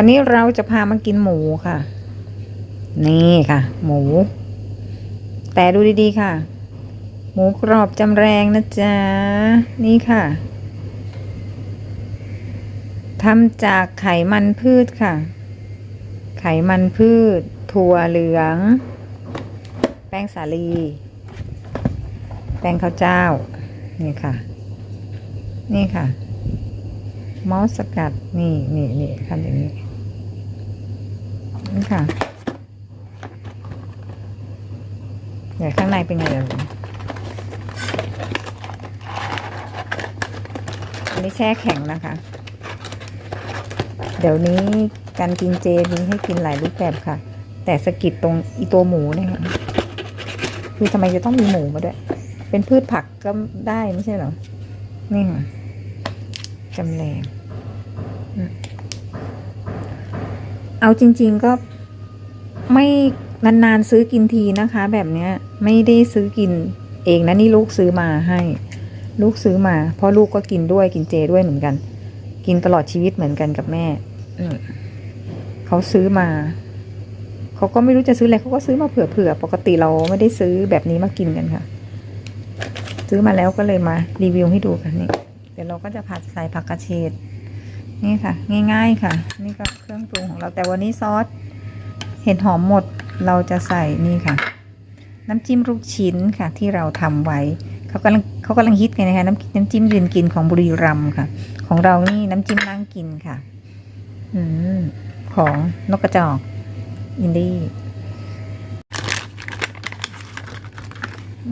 วันนี้เราจะพามากินหมูค่ะ นี่ค่ะ หมู แต่ดูดีๆค่ะ หมูกรอบจำแรงนะจ๊ะ นี่ค่ะทำจากไขมันพืชค่ะ ไขมันพืช ถั่วเหลือง แป้งสาลี แป้งข้าวเจ้า นี่ค่ะ นี่ค่ะ มอสสกัด นี่นี่นี่ทำอย่างนี้ นี่ค่ะเดี๋ยวข้างในเป็นไงล่ะลูกอันนี้แช่แข็งนะคะ เดี๋ยวนี้การกินเจมีให้กินหลายรูปแบบค่ะ แต่สกิดตรงอีตัวหมูเนี่ยค่ะคือทำไมจะต้องมีหมูมาด้วย เป็นพืชผักก็ได้ไม่ใช่เหรอ นี่ค่ะจำแรงเอาจริง ๆก็ไม่นานๆซื้อกินทีนะคะ แบบเนี้ยไม่ได้ซื้อกินเองนะนี่ลูกซื้อมาให้ ลูกซื้อมาเพราะลูกก็กินด้วยกินเจด้วยเหมือนกัน กินตลอดชีวิตเหมือนกันกับแม่อืมเขาซื้อมาเขาก็ไม่รู้จะซื้ออะไรเขาก็ซื้อมาเผื่อๆปกติเราไม่ได้ซื้อแบบนี้มากินกันค่ะ ซื้อมาแล้วก็เลยมารีวิวให้ดูกันนี่เดี๋ยวเราก็จะผัดใส่ผักกระเฉดนี่ค่ะ ง่ายๆค่ะ นี่ก็เครื่องปรุงของเราแต่วันนี้ซอสเห็ดหอมหมดเราจะใส่นี่ค่ะ น้ำจิ้มลูกชิ้นค่ะ ที่เราทำไว้เขากำลัง เขากำลังฮิตกันนะคะน้ำน้ำจิ้มยืนกินของบุรีรัมย์ค่ะ ของเรานี่น้ำจิ้มนั่งกินค่ะ อืมของนกกระจอกอินดี้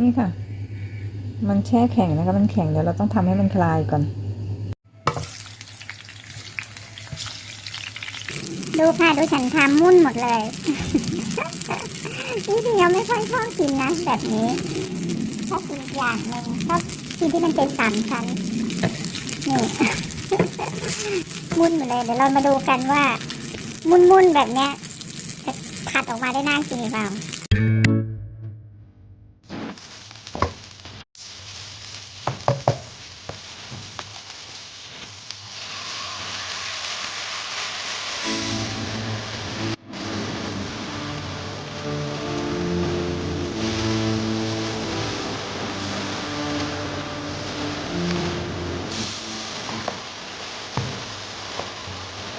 นี่ค่ะ มันแช่แข็งนะคะ มันแข็งเดี๋ยวเราต้องทำให้มันคลายก่อน ดูค่ะ ดูฉันทำมุ่นหมดเลยจริงๆเราไม่ค่อยชอบกินนะแบบนี้ ชอบกินอีกอย่างหนึ่งชอบกินที่มันเป็นสามชั้นนี่มุ่นหมดเลยเดี๋ยวเรามาดูกันว่า มุ่นๆแบบเนี้ยจะผัดออกมาได้น่ากินหรือเปล่าโ